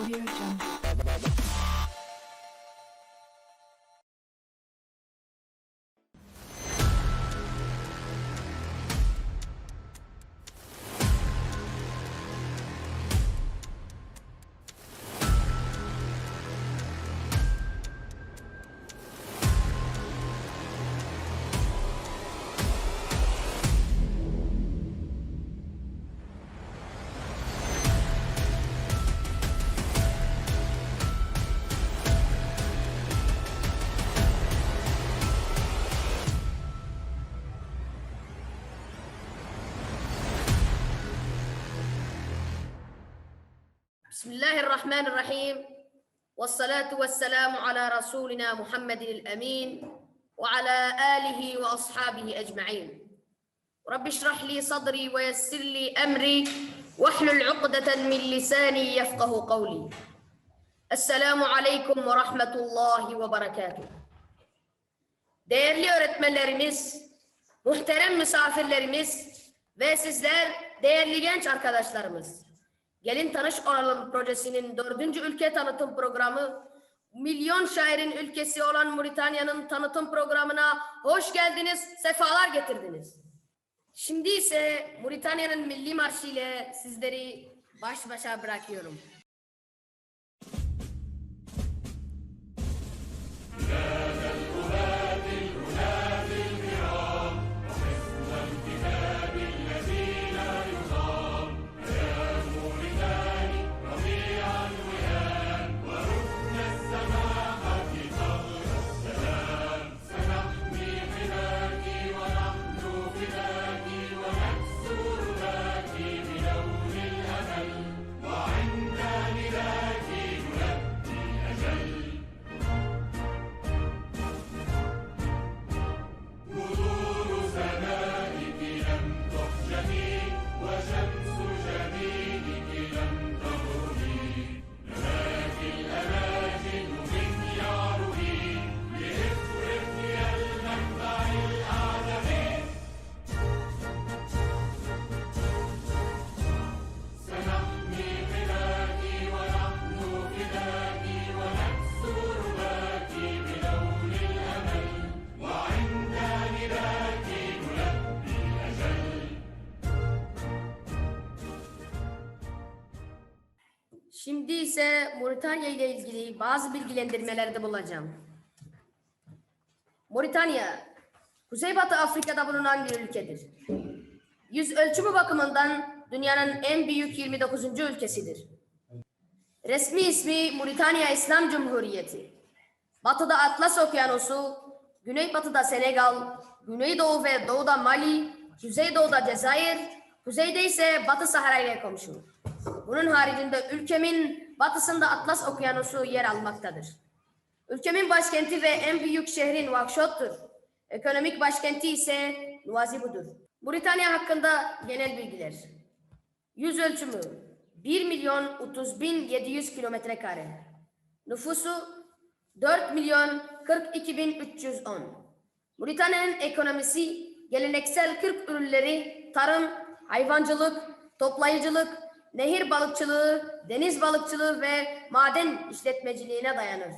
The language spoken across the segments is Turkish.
Audio Jungle. بسم الله الرحمن الرحيم. والصلاة والسلام على رسولنا محمد الأمين وعلى آله وأصحابه أجمعين. رب اشرح لي صدري ويسر لي أمري واحلل عقدة من لساني يفقه قولي. السلام عليكم ورحمة الله وبركاته. Değerli öğretmenlerimiz, muhterem misafirlerimiz ve sizler değerli genç arkadaşlarımız. Gelin Tanış Olalım projesinin dördüncü ülke tanıtım programı milyon şairin ülkesi olan Moritanya'nın tanıtım programına hoş geldiniz, sefalar getirdiniz. Şimdi ise Moritanya'nın milli marşı ile sizleri baş başa bırakıyorum. Moritanya ile ilgili bazı bilgilendirmelerde bulacağım. Moritanya, Kuzeybatı Afrika'da bulunan bir ülkedir. Yüz ölçümü bakımından dünyanın en büyük 29. ülkesidir. Resmi ismi Moritanya İslam Cumhuriyeti. Batıda Atlas Okyanusu, güneybatıda Senegal, güneydoğu ve doğuda Mali, kuzeydoğuda Cezayir, kuzeyde ise Batı Sahara ile komşu. Bunun haricinde ülkemin batısında Atlas Okyanusu yer almaktadır. Ülkemin başkenti ve en büyük şehri Nouakchot'tur. Ekonomik başkenti ise Nouadhibou'dur. Britanya hakkında genel bilgiler. Yüz ölçümü 1 milyon 30 bin 700 kilometre kare. Nüfusu 4 milyon 42 bin 310. Britanya'nın ekonomisi geleneksel Türk ürünleri, tarım, hayvancılık, toplayıcılık, nehir balıkçılığı, deniz balıkçılığı ve maden işletmeciliğine dayanır.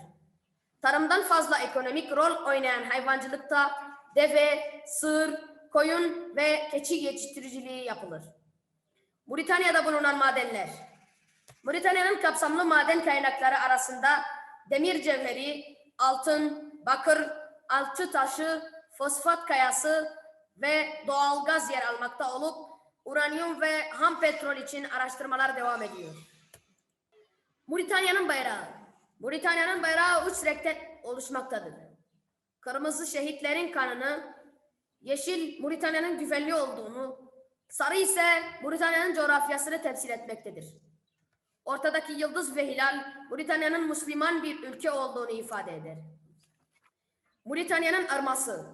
Tarımdan fazla ekonomik rol oynayan hayvancılıkta deve, sığır, koyun ve keçi yetiştiriciliği yapılır. Britanya'da bulunan madenler. Britanya'nın kapsamlı maden kaynakları arasında demir cevheri, altın, bakır, alçı taşı, fosfat kayası ve doğalgaz yer almakta olup uranyum ve ham petrol için araştırmalar devam ediyor. Moritanya'nın bayrağı. Moritanya'nın bayrağı üç renkten oluşmaktadır. Kırmızı şehitlerin kanını, yeşil Moritanya'nın güvenli olduğunu, sarı ise Moritanya'nın coğrafyasını temsil etmektedir. Ortadaki yıldız ve hilal Moritanya'nın Müslüman bir ülke olduğunu ifade eder. Moritanya'nın arması.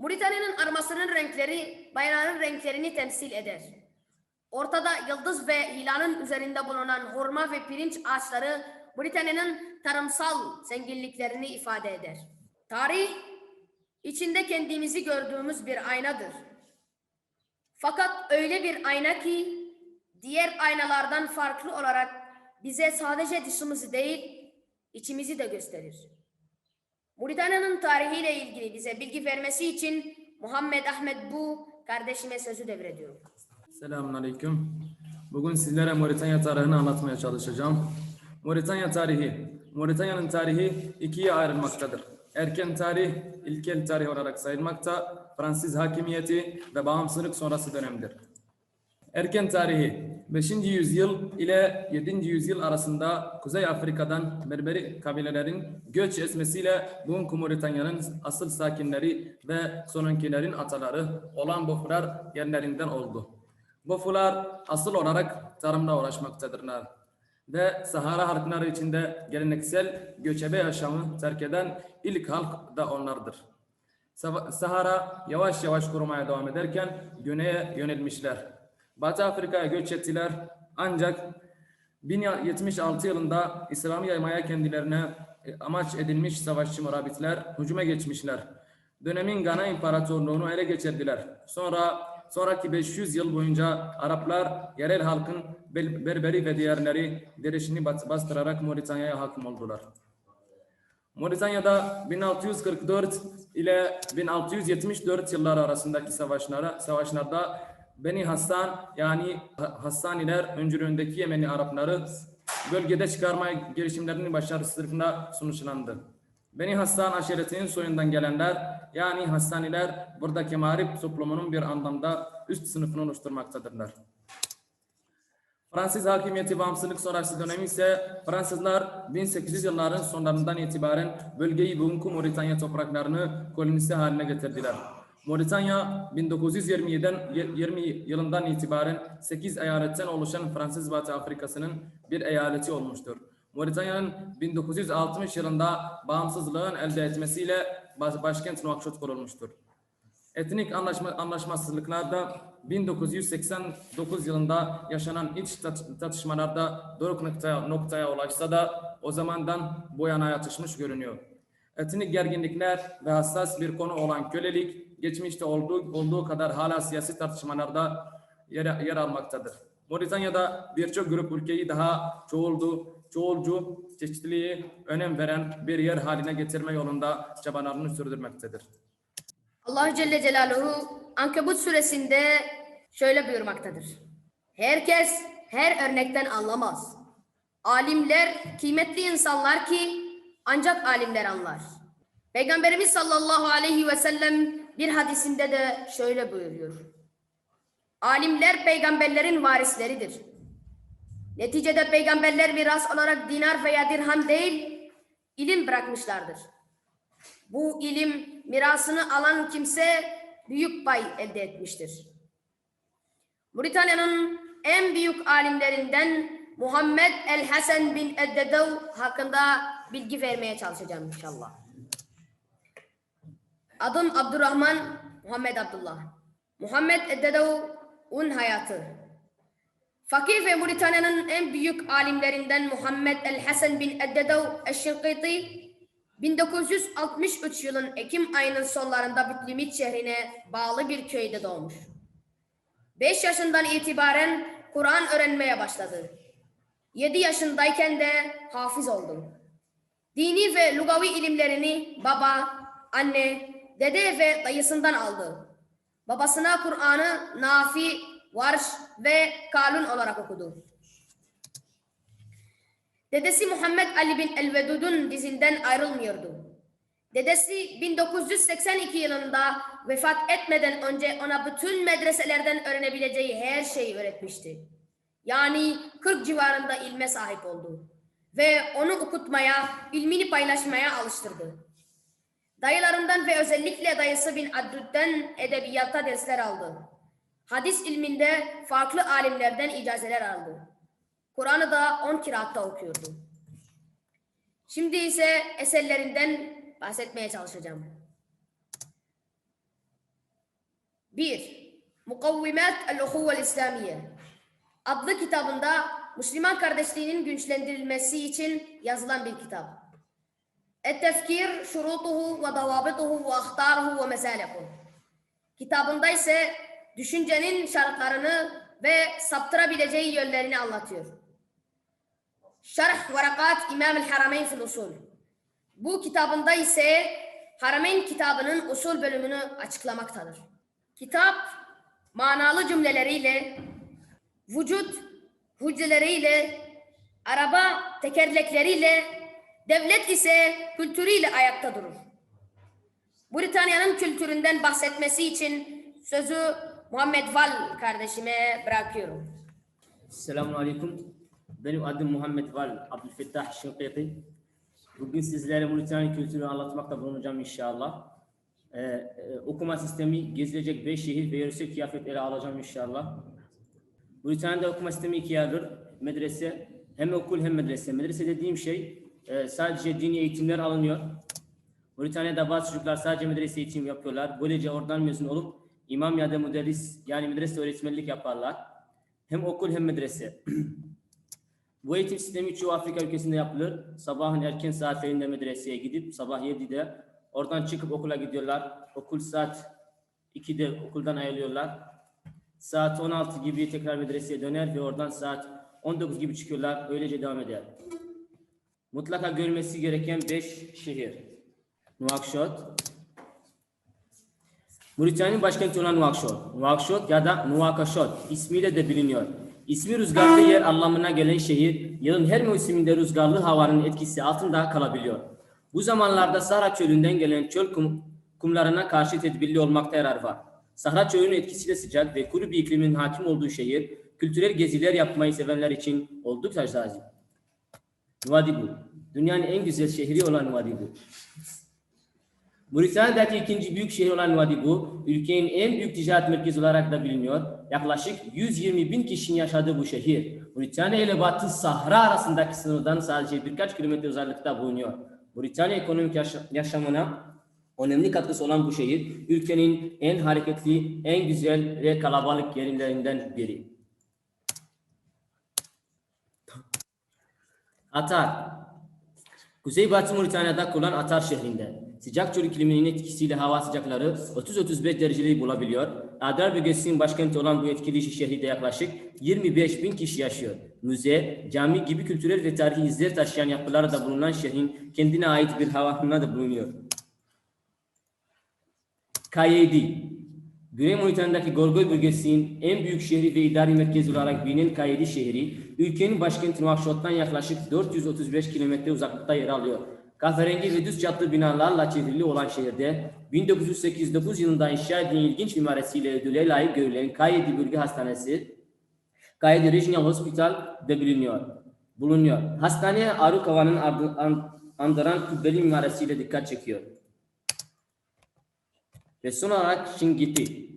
Moritanya'nın armasının renkleri bayrağın renklerini temsil eder. Ortada yıldız ve hilalın üzerinde bulunan hurma ve pirinç ağaçları Britanya'nın tarımsal zenginliklerini ifade eder. Tarih, içinde kendimizi gördüğümüz bir aynadır. Fakat öyle bir ayna ki diğer aynalardan farklı olarak bize sadece dışımızı değil, içimizi de gösterir. Moritanya'nın tarihiyle ilgili bize bilgi vermesi için Muhammed Ahmet Bu kardeşime sözü devrediyorum. Selamun Aleyküm. Bugün sizlere Moritanya tarihini anlatmaya çalışacağım. Moritanya tarihi. Moritanya'nın tarihi ikiye ayrılmaktadır. Erken tarih, ilkel tarih olarak sayılmakta, Fransız hakimiyeti ve bağımsızlık sonrası dönemdir. Erken tarihi 5. yüzyıl ile 7. yüzyıl arasında Kuzey Afrika'dan Berberi kabilelerin göç etmesiyle bugünkü Moritanya'nın asıl sakinleri ve sonunkilerin ataları olan Bofular yerlerinden oldu. Bofular asıl olarak tarımla uğraşmaktadırlar ve Sahara halkları içinde geleneksel göçebe yaşamı terk eden ilk halk da onlardır. Sahara yavaş yavaş kurumaya devam ederken güneye yönelmişler. Batı Afrika'ya göç ettiler ancak 1076 yılında İslam'ı yaymaya kendilerine e, amaç edilmiş savaşçı murabitler hücuma geçmişler. Dönemin Gana İmparatorluğunu ele geçirdiler. Sonra sonraki 500 yıl boyunca Araplar yerel halkın Berberi ve diğerleri direnişini bas- bastırarak Moritanya'ya hakim oldular. Moritanya'da 1644 ile 1674 yılları arasındaki savaşlara, savaşlarda Beni Hassan yani Ha- Hassaniler öncülüğündeki Yemeni Arapları bölgede çıkarma girişimlerinin başarısızlığında sonuçlandı. Beni Hassan aşiretinin soyundan gelenler yani Hassaniler buradaki mağrip toplumunun bir anlamda üst sınıfını oluşturmaktadırlar. Fransız hakimiyeti bağımsızlık sonrası dönemi ise Fransızlar 1800 yılların sonlarından itibaren bölgeyi bugünkü Moritanya topraklarını kolonisi haline getirdiler. Moritanya 1927'den 20 yılından itibaren 8 eyaletten oluşan Fransız Batı Afrikası'nın bir eyaleti olmuştur. Moritanya'nın 1960 yılında bağımsızlığın elde etmesiyle baş- başkent Nouakchott kurulmuştur. Etnik anlaşma, anlaşmazlıklarda 1989 yılında yaşanan iç çatışmalarda doruk noktaya, noktaya ulaşsa da o zamandan bu yana yatışmış görünüyor. Etnik gerginlikler ve hassas bir konu olan kölelik geçmişte olduğu, olduğu kadar hala siyasi tartışmalarda yer, yer almaktadır. Moritanya'da birçok grup ülkeyi daha çoğuldu, çoğulcu çeşitliliği önem veren bir yer haline getirme yolunda çabalarını sürdürmektedir. Allah Celle Celaluhu Ankebut suresinde şöyle buyurmaktadır. Herkes her örnekten anlamaz. Alimler kıymetli insanlar ki ancak alimler anlar. Peygamberimiz sallallahu aleyhi ve sellem bir hadisinde de şöyle buyuruyor. Alimler peygamberlerin varisleridir. Neticede peygamberler miras olarak dinar veya dirham değil, ilim bırakmışlardır. Bu ilim mirasını alan kimse büyük pay elde etmiştir. Moritanya'nın en büyük alimlerinden Muhammed El Hasan bin Eddedev hakkında bilgi vermeye çalışacağım inşallah. Adım Abdurrahman Muhammed Abdullah. Muhammed Eddedev'un hayatı. Fakir ve Moritanya'nın en büyük alimlerinden Muhammed El Hasan bin Eddedev Eşşinkiti 1963 yılın Ekim ayının sonlarında Bütlimit şehrine bağlı bir köyde doğmuş. 5 yaşından itibaren Kur'an öğrenmeye başladı. 7 yaşındayken de hafız oldu. Dini ve lugavi ilimlerini baba, anne, dede ve dayısından aldı. Babasına Kur'an'ı Nafi, Varş ve Kalun olarak okudu. Dedesi Muhammed Ali bin Elvedud'un dizinden ayrılmıyordu. Dedesi 1982 yılında vefat etmeden önce ona bütün medreselerden öğrenebileceği her şeyi öğretmişti. Yani 40 civarında ilme sahip oldu. Ve onu okutmaya, ilmini paylaşmaya alıştırdı. Dayılarından ve özellikle dayısı bin Addud'den edebiyatta dersler aldı. Hadis ilminde farklı alimlerden icazeler aldı. Kur'an'ı da on kiraatta okuyordu. Şimdi ise eserlerinden bahsetmeye çalışacağım. 1. Mukavvimat el-Uhuvel İslamiye adlı kitabında Müslüman kardeşliğinin güçlendirilmesi için yazılan bir kitap. Et-tefkir şurutuhu ve davabituhu ve ahtaruhu ve mesalehu. Kitabında ise düşüncenin şartlarını ve saptırabileceği yönlerini anlatıyor. Şerh Varakat İmam el Harameyn fil Usul. Bu kitabında ise Harameyn kitabının usul bölümünü açıklamaktadır. Kitap manalı cümleleriyle, vücut hücreleriyle, araba tekerlekleriyle, devlet ise kültürüyle ayakta durur. Britanya'nın kültüründen bahsetmesi için sözü Muhammed Val kardeşime bırakıyorum. Selamun Aleyküm. Benim adım Muhammed Val Abdülfettah Şınkıti. Bugün sizlere Moritanya kültürünü anlatmakta bulunacağım inşallah. Ee, e, okuma sistemi gezilecek beş şehir ve yöresel kıyafet ele alacağım inşallah. Britanya'da okuma sistemi ikiye ayrılır. Medrese, hem okul hem medrese. Medrese dediğim şey e, sadece dini eğitimler alınıyor. Britanya'da bazı çocuklar sadece medrese eğitim yapıyorlar. Böylece oradan mezun olup imam ya da müderris yani medrese öğretmenlik yaparlar. Hem okul hem medrese. Bu eğitim sistemi çoğu Afrika ülkesinde yapılır. Sabahın erken saatlerinde medreseye gidip sabah 7'de oradan çıkıp okula gidiyorlar. Okul saat 2'de okuldan ayrılıyorlar. Saat 16 gibi tekrar medreseye döner ve oradan saat 19 gibi çıkıyorlar. Öylece devam eder. Mutlaka görmesi gereken 5 şehir. Nouakchott, Moritanya'nın başkenti olan Nouakchott. Nouakchott ya da Nouakchott ismiyle de biliniyor. İsmi rüzgarlı yer anlamına gelen şehir, yılın her mevsiminde rüzgarlı havanın etkisi altında kalabiliyor. Bu zamanlarda Sahra çölünden gelen çöl kum, kumlarına karşı tedbirli olmakta yarar var. Sahra çölünün etkisiyle sıcak ve kuru bir iklimin hakim olduğu şehir, kültürel geziler yapmayı sevenler için oldukça cazip. Nouadhibou, dünyanın en güzel şehri olan Nouadhibou. Moritanya'daki ikinci büyük şehir olan Nouadhibou, ülkenin en büyük ticaret merkezi olarak da biliniyor. Yaklaşık 120 bin kişinin yaşadığı bu şehir, Moritanya ile Batı Sahra arasındaki sınırdan sadece birkaç kilometre uzaklıkta bulunuyor. Moritanya ekonomik yaşa- yaşamına önemli katkısı olan bu şehir, ülkenin en hareketli, en güzel ve kalabalık yerlerinden biri. Atar, Kuzeybatı Moritanya'da kurulan Atar şehrinde. Sıcak çöl ikliminin etkisiyle hava sıcakları 30-35 dereceyi bulabiliyor. Adar bölgesinin başkenti olan bu etkili şehirde yaklaşık 25 bin kişi yaşıyor. Müze, cami gibi kültürel ve tarihi izler taşıyan yapılar da bulunan şehrin kendine ait bir havasına da bulunuyor. Kayedi. Güney Moritanya'daki Gorgol bölgesinin en büyük şehri ve idari merkezi olarak bilinen Kayedi şehri, ülkenin başkenti Nouakchott'tan yaklaşık 435 kilometre uzaklıkta yer alıyor. Kahverengi ve düz çatlı binalarla çevrili olan şehirde 1989 yılında inşa edilen ilginç mimarisiyle ödüle layık görülen Kayedi Bölge Hastanesi, Kayedi Regional Hospital de biliniyor. Bulunuyor. Hastane Arukava'nın andıran kubbeli mimarisiyle dikkat çekiyor. Ve son olarak Şingiti.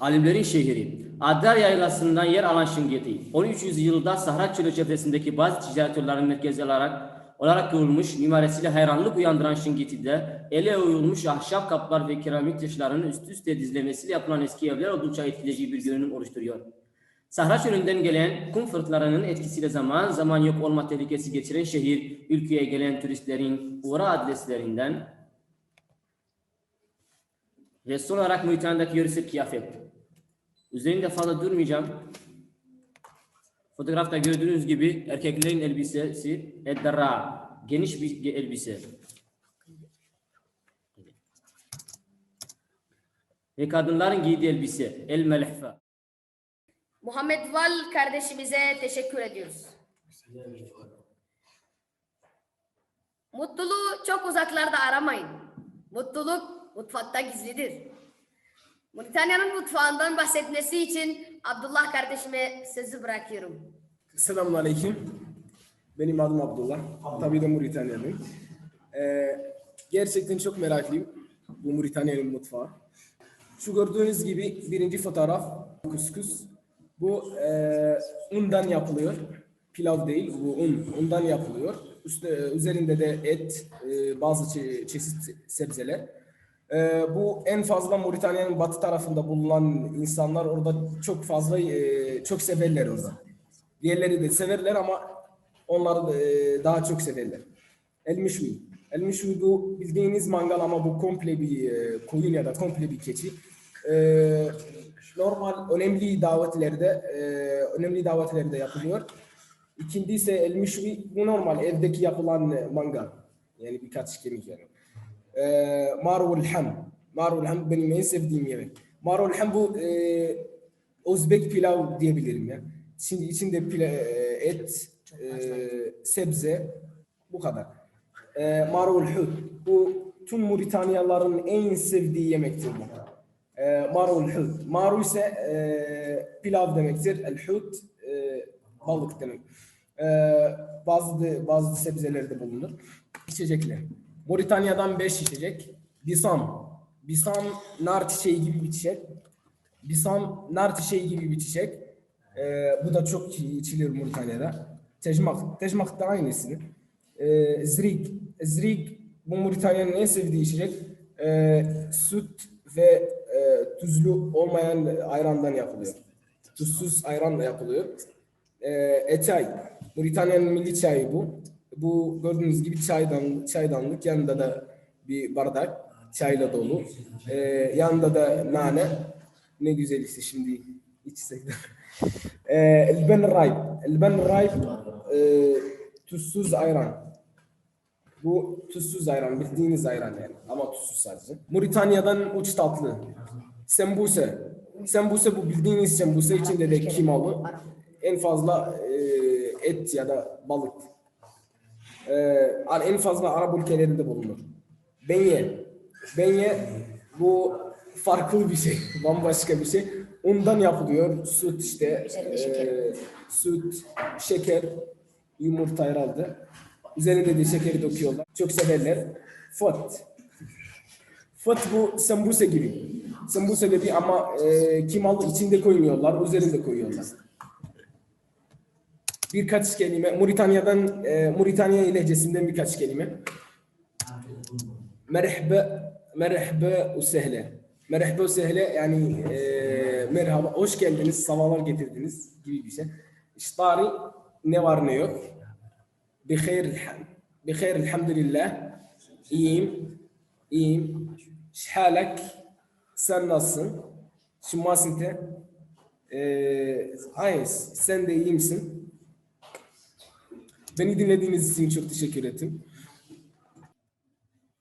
Alimlerin şehri. Adar yaylasından yer alan Şingiti. 13. yüzyılda Sahra Çölü çevresindeki bazı ticaret yollarının merkezi olarak olarak kurulmuş mimarisiyle hayranlık uyandıran Şingiti'de ele oyulmuş ahşap kaplar ve keramik taşların üst üste dizilmesiyle yapılan eski evler oldukça etkileyici bir görünüm oluşturuyor. Sahra çölünden gelen kum fırtınalarının etkisiyle zaman zaman yok olma tehlikesi geçiren şehir, ülkeye gelen turistlerin uğra adreslerinden ve son olarak Moritanya'daki yöresel kıyafet. Üzerinde fazla durmayacağım. Fotoğrafta gördüğünüz gibi erkeklerin elbisesi eddara, geniş bir elbise. Ve kadınların giydiği elbise el melhfa. Muhammed Val kardeşimize teşekkür ediyoruz. Mutluluğu çok uzaklarda aramayın. Mutluluk mutfakta gizlidir. Moritanya'nın mutfağından bahsetmesi için Abdullah kardeşime sözü bırakıyorum. Selamun Aleyküm. Benim adım Abdullah. Tabii de Moritanyalıyım. Ee, gerçekten çok meraklıyım bu Moritanya'nın mutfağı. Şu gördüğünüz gibi birinci fotoğraf kuskus. Bu e, undan yapılıyor. Pilav değil, bu un. Undan yapılıyor. Üstte, üzerinde de et, e, bazı çe- çeşit sebzeler. E, bu en fazla Moritanya'nın batı tarafında bulunan insanlar orada çok fazla e, çok severler orada. Diğerleri de severler ama onlar e, daha çok severler. El mişmi. Bu bildiğiniz mangal ama bu komple bir e, koyun ya da komple bir keçi. E, normal önemli davetlerde e, önemli davetlerde yapılıyor. İkinci ise el. Bu normal evdeki yapılan mangal. Yani birkaç kemik yani. Ee, marul ham. Marul ham benim en sevdiğim yemek. Marul ham bu e, Özbek pilav diyebilirim ya. Şimdi içinde pila- e, et, e, sebze bu kadar. E, marul hut. Bu tüm Muritanyalıların en sevdiği yemektir bu. E, marul hut. Maru ise e, pilav demektir. El e, balık demek. E, bazı bazı sebzelerde bulunur. İçecekler. Moritanya'dan 5 içecek. Bisam. Bisam nar çiçeği gibi bir çiçek. Bisam nar çiçeği gibi bir çiçek. Ee, bu da çok içilir Moritanya'da. Tecmak. Tecmak da aynısı. Ee, zrig. Zrig bu Moritanya'nın en sevdiği içecek. Ee, süt ve e, tuzlu olmayan ayrandan yapılıyor. Tuzsuz ayranla yapılıyor. Ee, etay. Moritanya'nın milli çayı bu. Bu gördüğünüz gibi çaydan, çaydanlık. Yanında da bir bardak çayla dolu. Ee, yanında da nane. Ne güzel işte şimdi içsek de. Ee, el ben rayb. El ben rayb e, tuzsuz ayran. Bu tuzsuz ayran, bildiğiniz ayran yani. Ama tuzsuz sadece. Moritanya'dan uç tatlı. Sembuse. Sembuse bu bildiğiniz sembuse içinde de kimalı. En fazla e, et ya da balık. E, en fazla Arap ülkelerinde bulunur. Benye. Benye bu farklı bir şey. Bambaşka bir şey. Ondan yapılıyor. Süt işte. Şeker. e, süt, şeker, yumurta herhalde. Üzerine de şekeri döküyorlar. Çok severler. Fıt. Fıt bu sembuse gibi. Sembuse gibi ama e, kimalı içinde koymuyorlar, üzerinde koyuyorlar. Birkaç kelime, Moritanya'dan, e, Moritanya lehçesinden birkaç kelime. Merhaba, merhaba usehle. Merhaba usehle yani e, merhaba, hoş geldiniz, sabahlar getirdiniz gibi bir şey. İştari ne var ne yok. Bihayr, bihayr elhamdülillah. İyiyim, iyiyim. Şhalak, sen nasılsın? Şumasın te? Ee, aynı, sen de iyi misin? Beni dinlediğiniz için çok teşekkür ederim.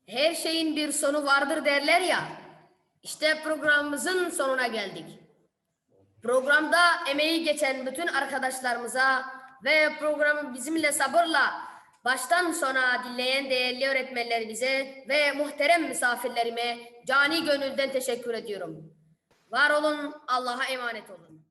Her şeyin bir sonu vardır derler ya. İşte programımızın sonuna geldik. Programda emeği geçen bütün arkadaşlarımıza ve programı bizimle sabırla baştan sona dinleyen değerli öğretmenlerimize ve muhterem misafirlerime cani gönülden teşekkür ediyorum. Var olun, Allah'a emanet olun.